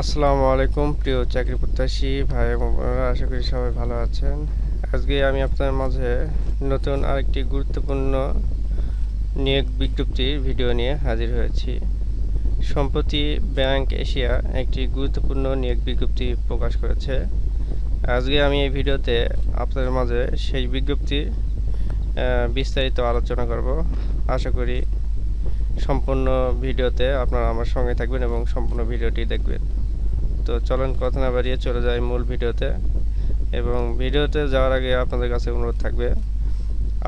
আসসালামু আলাইকুম প্রিয় চাকরি প্রত্যাশী ভাই এবং বোনেরা আশা করি সবাই ভালো আছেন। আজকে আমি আপনাদের মাঝে নতুন আরেকটি গুরুত্বপূর্ণ নিয়োগ বিজ্ঞপ্তির ভিডিও নিয়ে হাজির হয়েছি। সম্প্রতি ব্যাংক এশিয়া একটি গুরুত্বপূর্ণ নিয়োগ বিজ্ঞপ্তি প্রকাশ করেছে। আজকে আমি এই ভিডিওতে আপনাদের মাঝে সেই বিজ্ঞপ্তির আহ, বিস্তারিত আলোচনা করব। আশা করি সম্পূর্ণ ভিডিওতে আপনারা আমার সঙ্গে থাকবেন এবং সম্পূর্ণ ভিডিওটি দেখবেন। তো চলেন, কথা না বাড়িয়ে চলে যাই মূল ভিডিওতে। এবং ভিডিওতে যাওয়ার আগে আপনাদের কাছে অনুরোধ থাকবে,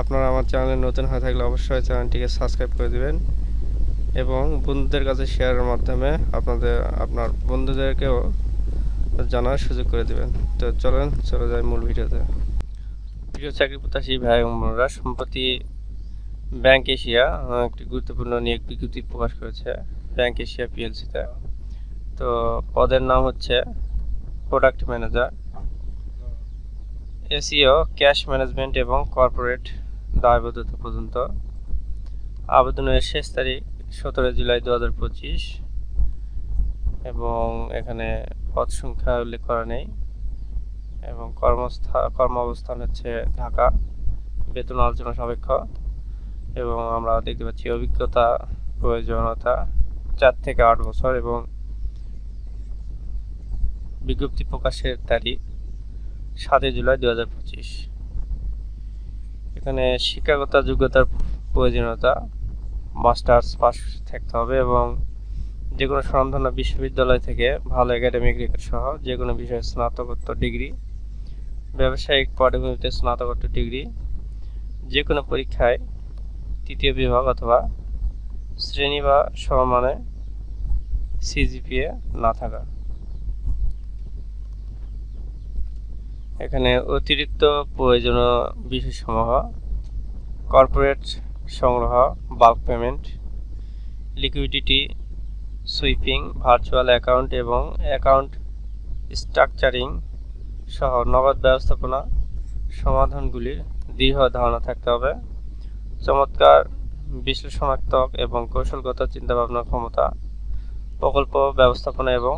আপনারা আমার চ্যানেলে নতুন হয়ে থাকলে অবশ্যই চ্যানেলটিকে সাবস্ক্রাইব করে দেবেন এবং বন্ধুদের কাছে শেয়ারের মাধ্যমে আপনাদের, আপনার বন্ধুদেরকেও জানার সুযোগ করে দেবেন। তো চলেন, চলে যাই মূল ভিডিওতে। প্রিয় চাকরি প্রত্যাশী ভাই বোনেরা, সম্প্রতি ব্যাংক এশিয়া একটি গুরুত্বপূর্ণ নিয়োগ বিজ্ঞপ্তি প্রকাশ করেছে। ব্যাংক এশিয়া পিএলসিতে তো পদের নাম হচ্ছে প্রোডাক্ট ম্যানেজার এসিও ক্যাশ ম্যানেজমেন্ট এবং কর্পোরেট দায়বদ্ধতা পর্যন্ত। আবেদনের শেষ তারিখ সতেরো জুলাই দু হাজার পঁচিশ এবং এখানে পদ সংখ্যা উল্লেখ করা নেই এবং কর্মস্থা, কর্মাবস্থান হচ্ছে ঢাকা, বেতন আলোচনা সাপেক্ষ এবং আমরা দেখতে পাচ্ছি অভিজ্ঞতা, প্রয়োজনীয়তা, চার থেকে আট বছর এবং বিজ্ঞপ্তি প্রকাশের তারিখ সাতই জুলাই দু হাজার পঁচিশ। এখানে শিক্ষাগত যোগ্যতার প্রয়োজনীয়তা, মাস্টার্স পাস থাকতে হবে এবং যে কোনো স্বনামধন্য বিশ্ববিদ্যালয় থেকে ভালো একাডেমিক রেকর্ড সহ যে কোনো বিষয়ে স্নাতকোত্তর ডিগ্রি, ব্যবসায়িক পটভূমিতে স্নাতকোত্তর ডিগ্রি যে কোনো পরীক্ষায় তৃতীয় বিভাগ অথবা শ্রেণি বা সমমানে সিজিপিএ না থাকা। এখানে অতিরিক্ত প্রয়োজনীয় বিষয়সমূহ কর্পোরেট সংগ্রহ bulk payment liquidity sweeping virtual account এবং অ্যাকাউন্ট স্ট্রাকচারিং সহ নগদ ব্যবস্থাপনা সমাধানগুলির দৃঢ় ধারণা থাকতে হবে। চমৎকার বিশ্লেষণাত্মক এবং কৌশলগত চিন্তাভাবনার ক্ষমতা, প্রকল্প ব্যবস্থাপনা এবং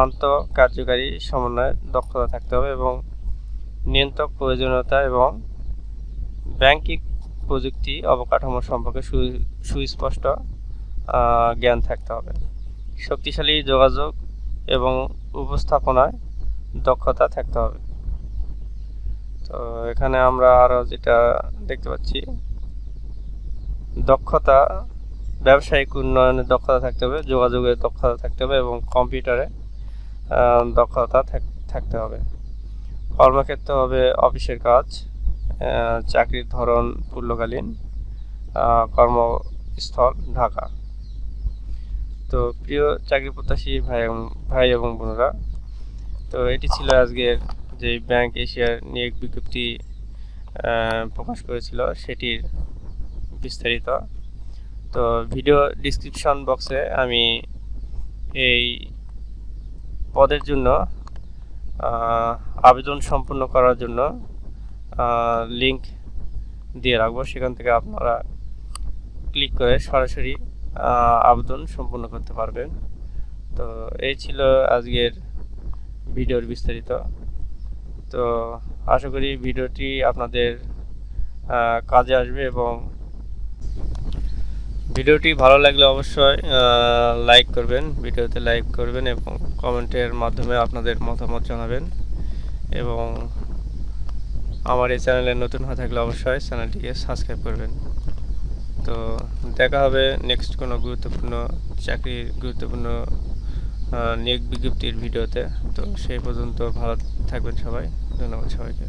আন্ত কার্যকারী সমন্বয়ে দক্ষতা থাকতে হবে এবং নিয়ন্ত্রক প্রয়োজনীয়তা এবং ব্যাংকিং প্রযুক্তি অবকাঠামো সম্পর্কে সুস্পষ্ট জ্ঞান থাকতে হবে। শক্তিশালী যোগাযোগ এবং উপস্থাপনায় দক্ষতা থাকতে হবে। তো এখানে আমরা আরও যেটা দেখতে পাচ্ছি, দক্ষতা, ব্যবসায়িক উন্নয়নের দক্ষতা থাকতে হবে, যোগাযোগের দক্ষতা থাকতে হবে এবং কম্পিউটারে দক্ষতা থাক- থাকতে হবে। কর্মক্ষেত্র হবে অফিসের কাজ চাকরির ধরন পূর্ণকালীন কর্মস্থল ঢাকা। তো প্রিয় চাকরি প্রত্যাশী ভাই এবং ভাই এবং বোনেরা, তো এটি ছিল আজকের যে ব্যাংক এশিয়ার নিয়োগ বিজ্ঞপ্তি প্রকাশ করেছিল, সেটির বিস্তারিত। তো ভিডিও ডিসক্রিপশন বক্সে আমি এই পদের জন্য আবেদন সম্পূর্ণ করার জন্য লিংক দিয়ে রাখব। সেখান থেকে আপনারা ক্লিক করে সরাসরি আবেদন সম্পূর্ণ করতে পারবেন। তো এই ছিল আজকের ভিডিওর বিস্তারিত। তো আশা করি ভিডিওটি আপনাদের কাজে আসবে এবং ভিডিওটি ভালো লাগলে অবশ্যই লাইক করবেন, ভিডিওতে লাইক করবেন এবং কমেন্টের মাধ্যমে আপনাদের মতামত জানাবেন এবং আমার এই চ্যানেলে নতুন হয়ে থাকলে অবশ্যই চ্যানেলটিকে সাবস্ক্রাইব করবেন। তো দেখা হবে নেক্সট কোনো গুরুত্বপূর্ণ চাকরির গুরুত্বপূর্ণ নিয়োগ বিজ্ঞপ্তির ভিডিওতে। তো সেই পর্যন্ত ভালো থাকবেন সবাই। ধন্যবাদ সবাইকে।